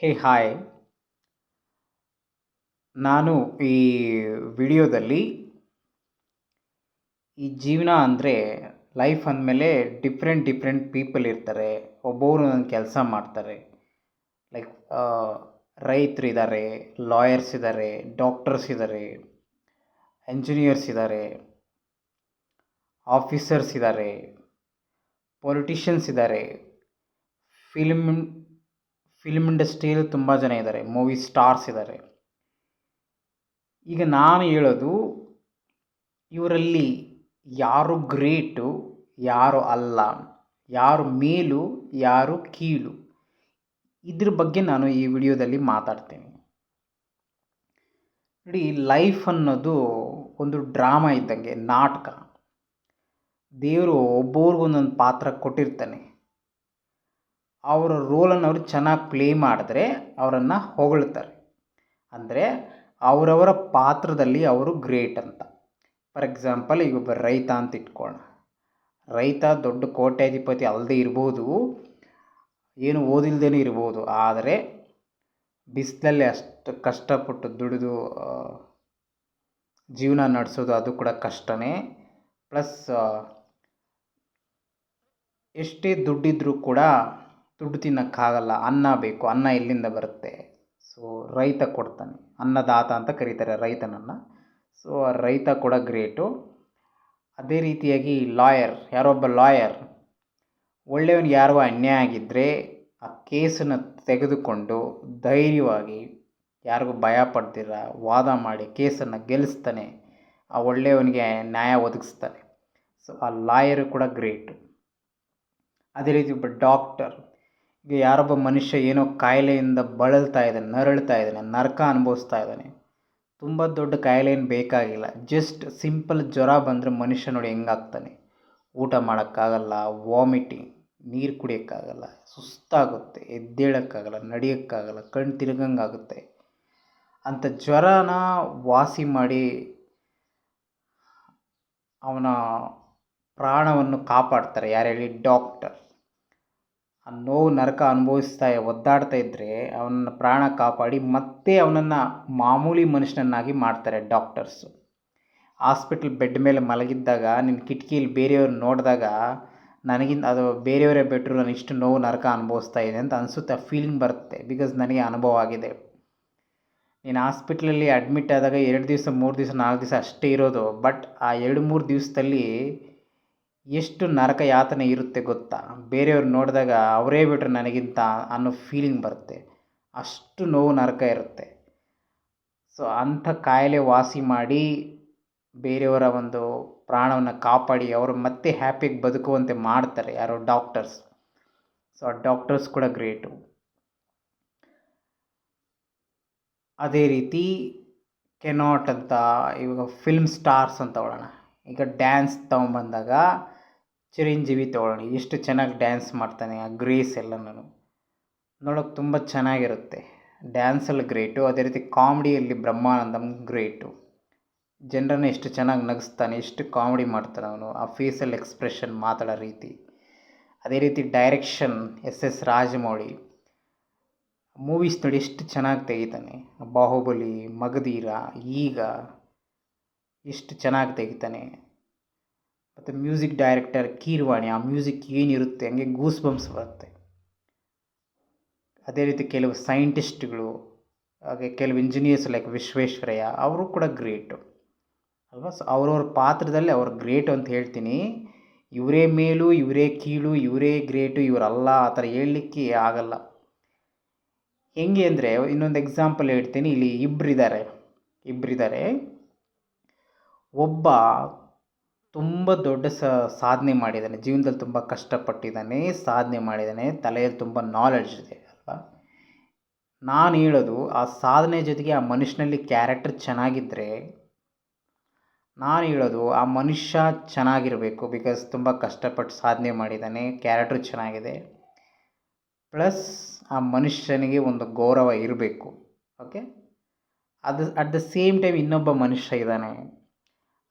ಹೇ, hi. ನಾನು ಈ ವಿಡಿಯೋದಲ್ಲಿ ಈ ಜೀವನ ಅಂದರೆ ಲೈಫ್ ಅಂದಮೇಲೆ ಡಿಫ್ರೆಂಟ್ ಡಿಫ್ರೆಂಟ್ ಪೀಪಲ್ ಇರ್ತಾರೆ. ಒಬ್ಬೊಬ್ರು ಒಂದೊಂದು ಕೆಲಸ ಮಾಡ್ತಾರೆ. ಲೈಕ್ ರೈತರಿದ್ದಾರೆ ಲಾಯರ್ಸ್ ಇದ್ದಾರೆ ಡಾಕ್ಟರ್ಸ್ ಇದ್ದಾರೆ ಎಂಜಿನಿಯರ್ಸ್ ಇದ್ದಾರೆ ಆಫೀಸರ್ಸ್ ಇದ್ದಾರೆ ಪೊಲಿಟಿಷಿಯನ್ಸ್ ಇದ್ದಾರೆ ಫಿಲ್ಮ್ ಫಿಲ್ಮ್ ಇಂಡಸ್ಟ್ರಿಯಲ್ಲಿ ತುಂಬ ಜನ ಇದ್ದಾರೆ ಮೂವಿ ಸ್ಟಾರ್ಸ್ ಇದ್ದಾರೆ ಈಗ ನಾನು ಹೇಳೋದು, ಇವರಲ್ಲಿ ಯಾರು ಗ್ರೇಟು ಯಾರು ಅಲ್ಲ, ಯಾರು ಮೇಲು, ಯಾರು ಕೀಳು, ಇದ್ರ ಬಗ್ಗೆ ನಾನು ಈ ವಿಡಿಯೋದಲ್ಲಿ ಮಾತಾಡ್ತೇನೆ. ನೋಡಿ ಲೈಫ್ ಅನ್ನೋದು ಒಂದು ಡ್ರಾಮಾ ಇದ್ದಂಗೆ, ನಾಟಕ. ದೇವರು ಒಬ್ಬೊರ್ಗೊಂದೊಂದು ಪಾತ್ರ ಕೊಟ್ಟಿರ್ತಾನೆ. ಅವರ ರೋಲನ್ನು ಅವರು ಚೆನ್ನಾಗಿ ಪ್ಲೇ ಮಾಡಿದ್ರೆ ಅವರನ್ನು ಹೊಗಳ್ತಾರೆ. ಅಂದರೆ ಅವರವರ ಪಾತ್ರದಲ್ಲಿ ಅವರು ಗ್ರೇಟ್ ಅಂತ. ಫಾರ್ ಎಕ್ಸಾಂಪಲ್ ಈಗ ಒಬ್ಬ ರೈತ ಅಂತ ಇಟ್ಕೊಳ್ಳೋಣ ರೈತ ದೊಡ್ಡ ಕೋಟ್ಯಾಧಿಪತಿ ಅಲ್ಲದೆ ಇರ್ಬೋದು, ಏನು ಓದಿಲ್ದೇ ಇರ್ಬೋದು, ಆದರೆ ಬಿಸಿಲಲ್ಲಿ ಅಷ್ಟು ಕಷ್ಟಪಟ್ಟು ದುಡಿದು ಜೀವನ ನಡೆಸೋದು ಅದು ಕೂಡ ಕಷ್ಟನೇ. ಪ್ಲಸ್ ಎಷ್ಟೇ ದುಡ್ಡಿದ್ದರೂ ಕೂಡ ದುಡ್ಡು ತಿನ್ನೋಕ್ಕಾಗಲ್ಲ, ಅನ್ನ ಬೇಕು, ಅನ್ನ ಎಲ್ಲಿಂದ ಬರುತ್ತೆ? ಸೊ ರೈತ ಕೊಡ್ತಾನೆ. ಅನ್ನದಾತ ಅಂತ ಕರೀತಾರೆ ರೈತನನ್ನು. ಸೊ ರೈತ ಕೂಡ ಗ್ರೇಟು. ಅದೇ ರೀತಿಯಾಗಿ ಲಾಯರ್, ಯಾರೊಬ್ಬ ಲಾಯರ್, ಒಳ್ಳೆಯವನಿಗೆ ಯಾರೋ ಅನ್ಯಾಯ ಆಗಿದ್ದರೆ ಆ ಕೇಸನ್ನು ತೆಗೆದುಕೊಂಡು ಧೈರ್ಯವಾಗಿ ಯಾರಿಗೂ ಭಯ ಪಡ್ದಿರ, ವಾದ ಮಾಡಿ ಕೇಸನ್ನು ಗೆಲ್ಲಿಸ್ತಾನೆ, ಆ ಒಳ್ಳೆಯವನಿಗೆ ನ್ಯಾಯ ಒದಗಿಸ್ತಾನೆ. ಸೊ ಆ ಲಾಯರು ಕೂಡ ಗ್ರೇಟು. ಅದೇ ರೀತಿ ಒಬ್ಬ ಡಾಕ್ಟರ್ ಈಗ ಯಾರೊಬ್ಬ ಮನುಷ್ಯ ಏನೋ ಕಾಯಿಲೆಯಿಂದ ಬಳಲ್ತಾ ಇದ್ದಾನೆ, ನರಳ್ತಾ ಇದ್ದಾನೆ, ನರಕ ಅನುಭವಿಸ್ತಾ ಇದ್ದಾನೆ, ತುಂಬ ದೊಡ್ಡ ಕಾಯಿಲೆ ಏನು ಬೇಕಾಗಿಲ್ಲ. ಜಸ್ಟ್ ಸಿಂಪಲ್ ಜ್ವರ ಬಂದರೆ ಮನುಷ್ಯ ನೋಡಿ ಹೆಂಗಾಗ್ತಾನೆ. ಊಟ ಮಾಡೋಕ್ಕಾಗಲ್ಲ, ವಾಮಿಟಿಂಗ್, ನೀರು ಕುಡಿಯೋಕ್ಕಾಗಲ್ಲ, ಸುಸ್ತಾಗುತ್ತೆ, ಎದ್ದೇಳೋಕ್ಕಾಗಲ್ಲ, ನಡೆಯೋಕ್ಕಾಗಲ್ಲ, ಕಣ್ಣು ತಿರುಗಂಗಾಗುತ್ತೆ. ಅಂಥ ಜ್ವರನ ವಾಸಿ ಮಾಡಿ ಅವನ ಪ್ರಾಣವನ್ನು ಕಾಪಾಡ್ತಾರೆ. ಯಾರು ಹೇಳಿ? ಡಾಕ್ಟರ್. ಆ ನೋವು, ನರಕ ಅನುಭವಿಸ್ತಾ ಒದ್ದಾಡ್ತಾ ಇದ್ದರೆ ಅವನ ಪ್ರಾಣ ಕಾಪಾಡಿ ಮತ್ತೆ ಅವನನ್ನು ಮಾಮೂಲಿ ಮನುಷ್ಯನನ್ನಾಗಿ ಮಾಡ್ತಾರೆ ಡಾಕ್ಟರ್ಸು. ಹಾಸ್ಪಿಟ್ಲ್ ಬೆಡ್ ಮೇಲೆ ಮಲಗಿದ್ದಾಗ, ನಿನ್ನ ಕಿಟಕಿಲಿ ಬೇರೆಯವ್ರು ನೋಡಿದಾಗ, ನನಗಿಂತ ಅದು ಬೇರೆಯವರೇ ಬೆಟ್ರು, ನಾನು ಇಷ್ಟು ನೋವು, ನರಕ ಅನುಭವಿಸ್ತಾ ಇದೆ ಅಂತ ಅನಿಸುತ್ತೆ ಫೀಲಿಂಗ್ ಬರುತ್ತೆ ಬಿಕಾಸ್ ನನಗೆ ಅನುಭವ ಆಗಿದೆ. ನೀನು ಹಾಸ್ಪಿಟ್ಲಲ್ಲಿ ಅಡ್ಮಿಟ್ ಆದಾಗ ಎರಡು ದಿವಸ, ಮೂರು ದಿವಸ, ನಾಲ್ಕು ದಿವಸ ಅಷ್ಟೇ ಇರೋದು ಬಟ್ ಆ ಎರಡು, ಮೂರು ದಿವಸದಲ್ಲಿ ಎಷ್ಟು ನರಕ ಯಾತನೆ ಇರುತ್ತೆ ಗೊತ್ತಾ? ಬೇರೆಯವ್ರು ನೋಡಿದಾಗ ಅವರೇ ಬಿಟ್ಟರೆ ನನಗಿಂತ ಅನ್ನೋ ಫೀಲಿಂಗ್ ಬರುತ್ತೆ. ಅಷ್ಟು ನೋವು ನರಕ ಇರುತ್ತೆ. ಸೊ ಅಂಥ ಕಾಯಿಲೆ ವಾಸಿ ಮಾಡಿ ಬೇರೆಯವರ ಒಂದು ಪ್ರಾಣವನ್ನು ಕಾಪಾಡಿ ಅವರು ಮತ್ತೆ ಹ್ಯಾಪಿಯಾಗಿ ಬದುಕುವಂತೆ ಮಾಡ್ತಾರೆ ಯಾರೋ ಡಾಕ್ಟರ್ಸ್ ಸೊ ಆ ಡಾಕ್ಟರ್ಸ್ ಕೂಡ ಗ್ರೇಟು ಅದೇ ರೀತಿ ಕೆನಾಟ್ ಅಂತ ಇವಾಗ ಫಿಲ್ಮ್ ಸ್ಟಾರ್ಸ್ ಅಂತ ಹೇಳೋಣ ಈಗ ಡ್ಯಾನ್ಸ್ ತೊಗೊಂಬಂದಾಗ ಚಿರಂಜೀವಿ ತೊಗೊಳ್ಳೋಣ ಎಷ್ಟು ಚೆನ್ನಾಗಿ ಡ್ಯಾನ್ಸ್ ಮಾಡ್ತಾನೆ ಆ ಗ್ರೇಸ್ ನಾನು ನೋಡೋಕೆ ತುಂಬ ಚೆನ್ನಾಗಿರುತ್ತೆ. ಡ್ಯಾನ್ಸಲ್ಲಿ ಗ್ರೇಟು ಅದೇ ರೀತಿ ಕಾಮಿಡಿಯಲ್ಲಿ ಬ್ರಹ್ಮಾನಂದಂ ಗ್ರೇಟು ಜನರನ್ನು ಎಷ್ಟು ಚೆನ್ನಾಗಿ ನಗಿಸ್ತಾನೆ, ಎಷ್ಟು ಕಾಮಿಡಿ ಮಾಡ್ತಾನೆ ಅವನು. ಆ ಫೇಸಲ್ಲಿ ಎಕ್ಸ್ಪ್ರೆಷನ್ ಮಾತಾಡೋ ರೀತಿ. ಅದೇ ರೀತಿ direction S S Rajamouli. Movies ನೋಡಿ ಎಷ್ಟು ಚೆನ್ನಾಗಿ ತೆಗಿತಾನೆ. ಬಾಹುಬಲಿ ಮಗದೀರ ಈಗ. ಎಷ್ಟು ಚೆನ್ನಾಗಿ ತೆಗಿತಾನೆ. ಮತ್ತು ಮ್ಯೂಸಿಕ್ ಡೈರೆಕ್ಟರ್ ಕೀರ್ವಾಣಿ, ಆ ಮ್ಯೂಸಿಕ್ ಏನಿರುತ್ತೆ, ಹಂಗೆ ಗೂಸ್ ಬಂಪ್ಸ್ ಬರುತ್ತೆ. ಅದೇ ರೀತಿ ಕೆಲವು ಸೈಂಟಿಸ್ಟ್ಗಳು ಹಾಗೆ ಕೆಲವು ಇಂಜಿನಿಯರ್ಸ್ ಲೈಕ್ ವಿಶ್ವೇಶ್ವರಯ್ಯ, ಅವರು ಕೂಡ ಗ್ರೇಟು ಅಲ್ವಾ? ಸೊ ಅವ್ರವ್ರ ಪಾತ್ರದಲ್ಲಿ ಅವ್ರು ಗ್ರೇಟು ಅಂತ ಹೇಳ್ತೀನಿ. ಇವರೇ ಮೇಲು, ಇವರೇ ಕೀಳು, ಇವರೇ ಗ್ರೇಟು ಇವರಲ್ಲ, ಆ ಥರ ಹೇಳಲಿಕ್ಕೆ ಆಗಲ್ಲ. ಹೆಂಗೆ ಅಂದರೆ, ಇನ್ನೊಂದು ಎಕ್ಸಾಂಪಲ್ ಹೇಳ್ತೀನಿ. ಇಲ್ಲಿ ಇಬ್ಬರಿದ್ದಾರೆ ಇಬ್ಬರಿದ್ದಾರೆ ಒಬ್ಬ ತುಂಬ ದೊಡ್ಡ ಸಾಧನೆ ಮಾಡಿದ್ದಾನೆ. ಜೀವನದಲ್ಲಿ ತುಂಬ ಕಷ್ಟಪಟ್ಟಿದ್ದಾನೆ, ಸಾಧನೆ ಮಾಡಿದ್ದಾನೆ, ತಲೆಯಲ್ಲಿ ತುಂಬ ನಾಲೆಡ್ಜ್ ಇದೆ, ಅಲ್ವಾ? ನಾನು ಹೇಳೋದು, ಆ ಸಾಧನೆ ಜೊತೆಗೆ ಆ ಮನುಷ್ಯನಲ್ಲಿ ಕ್ಯಾರೆಕ್ಟರ್ ಚೆನ್ನಾಗಿದ್ದರೆ ನಾನು ಹೇಳೋದು, ಆ ಮನುಷ್ಯ ಚೆನ್ನಾಗಿರಬೇಕು ಬಿಕಾಸ್ ತುಂಬ ಕಷ್ಟಪಟ್ಟು ಸಾಧನೆ ಮಾಡಿದ್ದಾನೆ ಕ್ಯಾರೆಕ್ಟ್ರು ಚೆನ್ನಾಗಿದೆ. ಪ್ಲಸ್ ಆ ಮನುಷ್ಯನಿಗೆ ಒಂದು ಗೌರವ ಇರಬೇಕು ಓಕೆ ಅದು ಅಟ್ ದ ಸೇಮ್ ಟೈಮ್ ಇನ್ನೊಬ್ಬ ಮನುಷ್ಯ ಇದ್ದಾನೆ.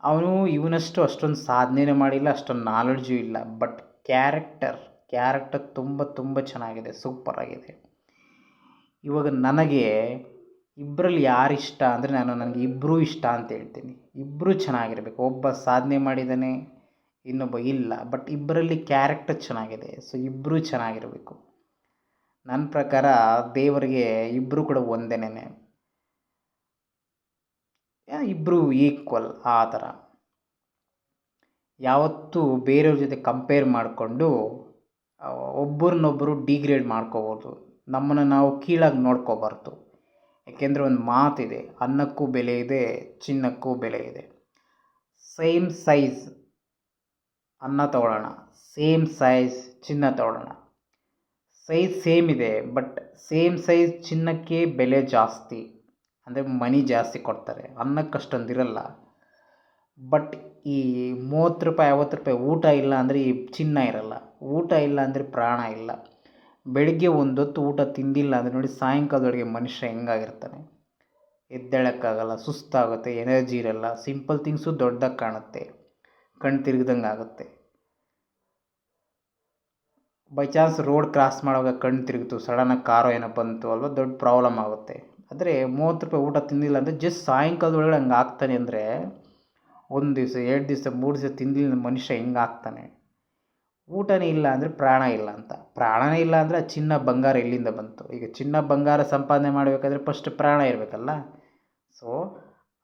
ಅವನು ಇವನಷ್ಟು ಅಷ್ಟೊಂದು ಸಾಧನೆನೂ ಮಾಡಿಲ್ಲ, ಅಷ್ಟೊಂದು ನಾಲೆಡ್ಜು ಇಲ್ಲ ಬಟ್ ಕ್ಯಾರೆಕ್ಟರ್ ಕ್ಯಾರೆಕ್ಟರ್ ತುಂಬ ತುಂಬ ಚೆನ್ನಾಗಿದೆ ಸೂಪರ್ ಆಗಿದೆ. ಇವಾಗ ನನಗೆ ಇಬ್ಬರಲ್ಲಿ ಯಾರು ಇಷ್ಟ ಅಂದರೆ ನಾನು ನನಗೆ ಇಬ್ಬರೂ ಇಷ್ಟ ಅಂತ ಹೇಳ್ತೀನಿ. ಇಬ್ಬರೂ ಚೆನ್ನಾಗಿರಬೇಕು, ಒಬ್ಬ ಸಾಧನೆ ಮಾಡಿದ್ದಾನೆ ಇನ್ನೊಬ್ಬ ಇಲ್ಲ ಬಟ್ ಇಬ್ಬರಲ್ಲಿ ಕ್ಯಾರೆಕ್ಟರ್ ಚೆನ್ನಾಗಿದೆ ಸೊ ಇಬ್ಬರೂ ಚೆನ್ನಾಗಿರಬೇಕು. ನನ್ನ ಪ್ರಕಾರ ದೇವರಿಗೆ ಇಬ್ಬರು ಕೂಡ ಒಂದೇನೇ ಇಬ್ಬರು ಈಕ್ವಲ್ ಆ ಥರ. ಯಾವತ್ತೂ ಬೇರೆಯವ್ರ ಜೊತೆ ಕಂಪೇರ್ ಮಾಡಿಕೊಂಡು ಒಬ್ಬರನ್ನೊಬ್ಬರು ಡಿಗ್ರೇಡ್ ಮಾಡ್ಕೋಬೋದು. ನಮ್ಮನ್ನು ನಾವು ಕೀಳಾಗಿ ನೋಡ್ಕೋಬಾರ್ದು. ಏಕೆಂದರೆ ಒಂದು ಮಾತಿದೆ, ಅನ್ನಕ್ಕೂ ಬೆಲೆ ಇದೆ, ಚಿನ್ನಕ್ಕೂ ಬೆಲೆ ಇದೆ. ಸೇಮ್ ಸೈಜ್ ಅನ್ನ ತಗೊಳ್ಳೋಣ ಸೇಮ್ ಸೈಜ್ ಚಿನ್ನ ತಗೊಳ್ಳೋಣ. ಸೈಜ್ ಸೇಮ್ ಇದೆ ಬಟ್ ಸೇಮ್ ಸೈಜ್ ಚಿನ್ನಕ್ಕೆ ಬೆಲೆ ಜಾಸ್ತಿ. ಅಂದರೆ ಮನಿ ಜಾಸ್ತಿ ಕೊಡ್ತಾರೆ ಅನ್ನಕ್ಕೆ ಅಷ್ಟೊಂದು ಇರಲ್ಲ ಬಟ್ ಈ ಮೂವತ್ತು ರೂಪಾಯಿ, ಐವತ್ತು ರೂಪಾಯಿ ಊಟ ಇಲ್ಲ ಅಂದರೆ ಈ ಚಿನ್ನ ಇರಲ್ಲ. ಊಟ ಇಲ್ಲ ಅಂದರೆ ಪ್ರಾಣ ಇಲ್ಲ. ಬೆಳಿಗ್ಗೆ ಒಂದೊತ್ತು ಊಟ ತಿಂದಿಲ್ಲ ಅಂದರೆ ನೋಡಿ ಸಾಯಂಕಾಲದೊಳಗೆ ಮನುಷ್ಯ ಹೆಂಗಾಗಿರ್ತಾನೆ? ಎದ್ದೇಳೋಕ್ಕಾಗಲ್ಲ, ಸುಸ್ತಾಗುತ್ತೆ, ಎನರ್ಜಿ ಇರಲ್ಲ. ಸಿಂಪಲ್ ಥಿಂಗ್ಸು ದೊಡ್ಡದಾಗಿ ಕಾಣುತ್ತೆ. ಕಣ್ಣು ತಿರುಗ್ದಂಗೆ ಆಗುತ್ತೆ. ಬೈ ಚಾನ್ಸ್ ರೋಡ್ ಕ್ರಾಸ್ ಮಾಡುವಾಗ ಕಣ್ಣು ತಿರುಗಿತು ಸಡನ್ನಾಗಿ ಕಾರೋ ಏನೋ ಬಂತು ಅಲ್ವಾ, ದೊಡ್ಡ ಪ್ರಾಬ್ಲಮ್ ಆಗುತ್ತೆ. ಆದರೆ ಮೂವತ್ತು ರೂಪಾಯಿ ಊಟ ತಿಂದಿಲ್ಲ ಅಂದರೆ ಜಸ್ಟ್ ಸಾಯಂಕಾಲದೊಳಗಡೆ ಹಂಗೆ ಆಗ್ತಾನೆ ಅಂದರೆ ಒಂದು ದಿವಸ, ಎರಡು ದಿವಸ, ಮೂರು ದಿವಸ ತಿಂದಿಲ್ಲ ಮನುಷ್ಯ ಹೆಂಗೆ ಆಗ್ತಾನೆ? ಊಟನೇ ಇಲ್ಲ ಅಂದರೆ ಪ್ರಾಣ ಇಲ್ಲ ಅಂತ. ಪ್ರಾಣನೇ ಇಲ್ಲ ಅಂದರೆ ಚಿನ್ನ ಬಂಗಾರ ಎಲ್ಲಿಂದ ಬಂತು? ಈಗ ಚಿನ್ನ ಬಂಗಾರ ಸಂಪಾದನೆ ಮಾಡಬೇಕಾದ್ರೆ ಫಸ್ಟ್ ಪ್ರಾಣ ಇರಬೇಕಲ್ಲ. ಸೊ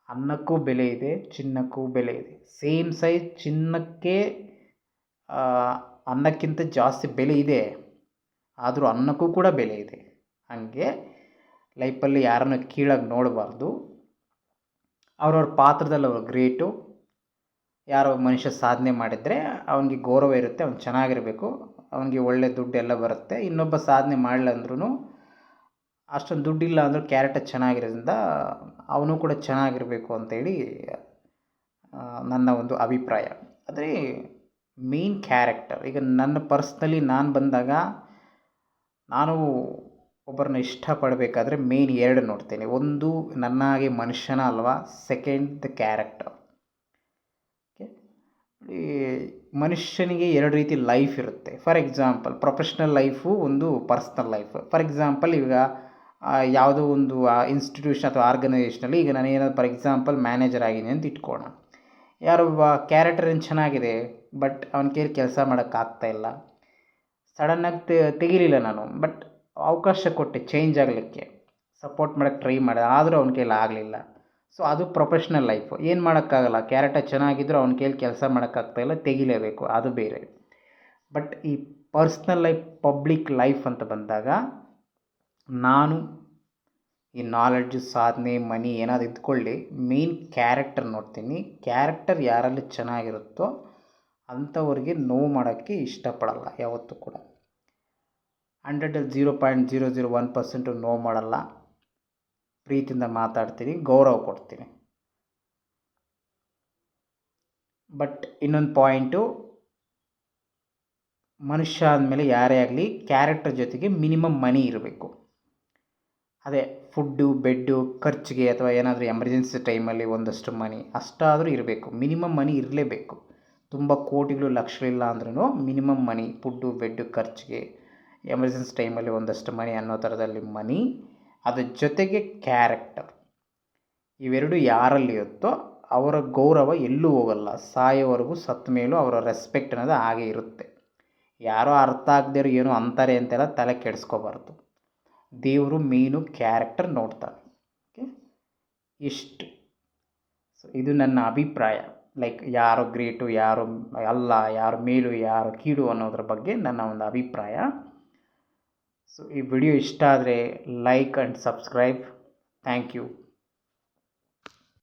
ಅನ್ನಕ್ಕೂ ಬೆಲೆ ಇದೆ, ಚಿನ್ನಕ್ಕೂ ಬೆಲೆ ಇದೆ. ಸೇಮ್ ಸೈಜ್ ಚಿನ್ನಕ್ಕೆ ಅನ್ನಕ್ಕಿಂತ ಜಾಸ್ತಿ ಬೆಲೆ ಇದೆ. ಆದರೂ ಅನ್ನಕ್ಕೂ ಕೂಡ ಬೆಲೆ ಇದೆ. ಹಾಗೆ ಲೈಫಲ್ಲಿ ಯಾರನ್ನು ಕೀಳಾಗಿ ನೋಡಬಾರ್ದು. ಅವ್ರವ್ರ ಪಾತ್ರದಲ್ಲಿ ಅವ್ರು ಗ್ರೇಟು. ಯಾರೋ ಮನುಷ್ಯ ಸಾಧನೆ ಮಾಡಿದರೆ ಅವನಿಗೆ ಗೌರವ ಇರುತ್ತೆ, ಅವ್ನು ಚೆನ್ನಾಗಿರಬೇಕು, ಅವನಿಗೆ ಒಳ್ಳೆ ದುಡ್ಡು ಎಲ್ಲ ಬರುತ್ತೆ. ಇನ್ನೊಬ್ಬ ಸಾಧನೆ ಮಾಡಲಿಲ್ಲ ಅಂದ್ರೂ ಅಷ್ಟೊಂದು ದುಡ್ಡಿಲ್ಲ ಅಂದರೂ ಕ್ಯಾರೆಕ್ಟರ್ ಚೆನ್ನಾಗಿರೋದ್ರಿಂದ ಅವನು ಕೂಡ ಚೆನ್ನಾಗಿರಬೇಕು ಅಂತೇಳಿ ನನ್ನ ಒಂದು ಅಭಿಪ್ರಾಯ. ಆದರೆ ಮೇನ್ ಕ್ಯಾರೆಕ್ಟರ್, ಈಗ ನನ್ನ ಪರ್ಸ್ನಲಿ ನಾನು ಬಂದಾಗ ನಾನು ಒಬ್ಬರನ್ನ ಇಷ್ಟಪಡಬೇಕಾದ್ರೆ ಮೇನ್ ಎರಡು ನೋಡ್ತೇನೆ. ಒಂದು ನನ್ನ ಹಾಗೆ ಮನುಷ್ಯನ ಅಲ್ವಾ? ಸೆಕೆಂಡ್ ದ ಕ್ಯಾರೆಕ್ಟರ್ ಓಕೆ ಮನುಷ್ಯನಿಗೆ ಎರಡು ರೀತಿ ಲೈಫ್ ಇರುತ್ತೆ. ಫಾರ್ ಎಕ್ಸಾಂಪಲ್ ಪ್ರೊಫೆಷ್ನಲ್ ಲೈಫು ಒಂದು ಪರ್ಸ್ನಲ್ ಲೈಫ್ ಫಾರ್ ಎಕ್ಸಾಂಪಲ್ ಈಗ ಯಾವುದೋ ಒಂದು ಇನ್ಸ್ಟಿಟ್ಯೂಷನ್ ಅಥವಾ ಆರ್ಗನೈಸೇಷನಲ್ಲಿ ಈಗ ನಾನು ಏನಾದ್ರು ಫಾರ್ ಎಕ್ಸಾಂಪಲ್ ಮ್ಯಾನೇಜರ್ ಆಗಿದ್ದೀನಿ ಅಂತ ಇಟ್ಕೋಣ ಯಾರೊಬ್ಬ ಕ್ಯಾರೆಕ್ಟರ್ ಏನು ಚೆನ್ನಾಗಿದೆ ಬಟ್ ಅವನ ಕೈಲಿ ಕೆಲಸ ಮಾಡೋಕ್ಕಾಗ್ತಾ ಇಲ್ಲ. ಸಡನ್ನಾಗಿ ತೆಗಿಲಿಲ್ಲ ನಾನು. ಬಟ್ ಅವಕಾಶ ಕೊಟ್ಟೆ ಚೇಂಜ್ ಆಗಲಿಕ್ಕೆ. ಸಪೋರ್ಟ್ ಮಾಡೋಕ್ಕೆ ಟ್ರೈ ಮಾಡಿದೆ, ಆದರೂ ಅವನ ಕೈಲಿ ಆಗಲಿಲ್ಲ. ಸೊ ಅದು ಪ್ರೊಫೆಷ್ನಲ್ ಲೈಫು ಏನು ಮಾಡೋಕ್ಕಾಗಲ್ಲ ಕ್ಯಾರೆಕ್ಟರ್ ಚೆನ್ನಾಗಿದ್ದರೂ ಅವನ ಕೈಲಿ ಕೆಲಸ ಮಾಡೋಕ್ಕಾಗ್ತಾಯಿಲ್ಲ ತೆಗಿಲೇಬೇಕು, ಅದು ಬೇರೆ. ಬಟ್ ಈ ಪರ್ಸ್ನಲ್ ಲೈಫ್ ಪಬ್ಲಿಕ್ ಲೈಫ್ ಅಂತ ಬಂದಾಗ, ನಾನು ಈ ನಾಲೆಡ್ಜು ಸಾಧನೆ ಮನಿ ಏನಾದರೂ ಇದ್ಕೊಳ್ಳಿ ಮೇನ್ ಕ್ಯಾರೆಕ್ಟರ್ ನೋಡ್ತೀನಿ. ಕ್ಯಾರೆಕ್ಟರ್ ಯಾರಲ್ಲಿ ಚೆನ್ನಾಗಿರುತ್ತೋ, ಅಂಥವ್ರಿಗೆ ನೋವು ಮಾಡೋಕ್ಕೆ ಇಷ್ಟಪಡಲ್ಲ, ಯಾವತ್ತೂ ಕೂಡ. ಹಂಡ್ರೆಡಲ್ಲಿ zero point zero zero one percent no ಮಾಡಲ್ಲ. ಪ್ರೀತಿಯಿಂದ ಮಾತಾಡ್ತೀನಿ, ಗೌರವ ಕೊಡ್ತೀನಿ. ಬಟ್ ಇನ್ನೊಂದು ಪಾಯಿಂಟು, ಮನುಷ್ಯ ಅಂದಮೇಲೆ ಯಾರೇ ಆಗಲಿ ಕ್ಯಾರೆಕ್ಟರ್ ಜೊತೆಗೆ ಮಿನಿಮಮ್ ಮನಿ ಇರಬೇಕು. ಅದೇ ಫುಡ್ಡು, ಬೆಡ್ಡು, ಖರ್ಚಿಗೆ ಅಥವಾ ಏನಾದರೂ ಎಮರ್ಜೆನ್ಸಿ ಟೈಮಲ್ಲಿ ಒಂದಷ್ಟು ಮನಿ, ಅಷ್ಟಾದರೂ ಇರಬೇಕು. ಮಿನಿಮಮ್ ಮನಿ ಇರಲೇಬೇಕು. ತುಂಬ ಕೋಟಿಗಳು ಲಕ್ಷಗಳಿಲ್ಲ ಅಂದ್ರೂ ಮಿನಿಮಮ್ ಮನಿ, ಫುಡ್ಡು, ಬೆಡ್ಡು, ಖರ್ಚಿಗೆ ಎಮರ್ಜೆನ್ಸಿ ಟೈಮಲ್ಲಿ ಒಂದಷ್ಟು ಮನಿ ಅನ್ನೋ ಥರದಲ್ಲಿ ಮನಿ, ಅದ್ರ ಜೊತೆಗೆ ಕ್ಯಾರೆಕ್ಟರ್ ಇವೆರಡು ಯಾರಲ್ಲಿ ಇರುತ್ತೋ ಅವರ ಗೌರವ ಎಲ್ಲೂ ಹೋಗಲ್ಲ, ಸಾಯೋವರೆಗೂ ಸತ್ತ ಮೇಲೂ ಅವರ ರೆಸ್ಪೆಕ್ಟ್ ಅನ್ನೋದು ಹಾಗೆ ಇರುತ್ತೆ. ಯಾರೋ ಅರ್ಥ ಆಗದೇ ಏನೋ ಅಂತಾರೆ ಅಂತೆಲ್ಲ ತಲೆ ಕೆಡಿಸ್ಕೋಬಾರ್ದು. ದೇವರು ಮೇನು ಕ್ಯಾರೆಕ್ಟರ್ ನೋಡ್ತಾರೆ. ಓಕೆ ಇಷ್ಟು. ಸೊ ಇದು ನನ್ನ ಅಭಿಪ್ರಾಯ. ಲೈಕ್ ಯಾರು ಗ್ರೇಟು ಯಾರು ಅಲ್ಲ, ಯಾರು ಮೇಲು, ಯಾರು ಕೀಡು ಅನ್ನೋದ್ರ ಬಗ್ಗೆ ನನ್ನ ಒಂದು ಅಭಿಪ್ರಾಯ. ಸೊ ಈ ವಿಡಿಯೋ ಇಷ್ಟ ಆದರೆ like and subscribe thank you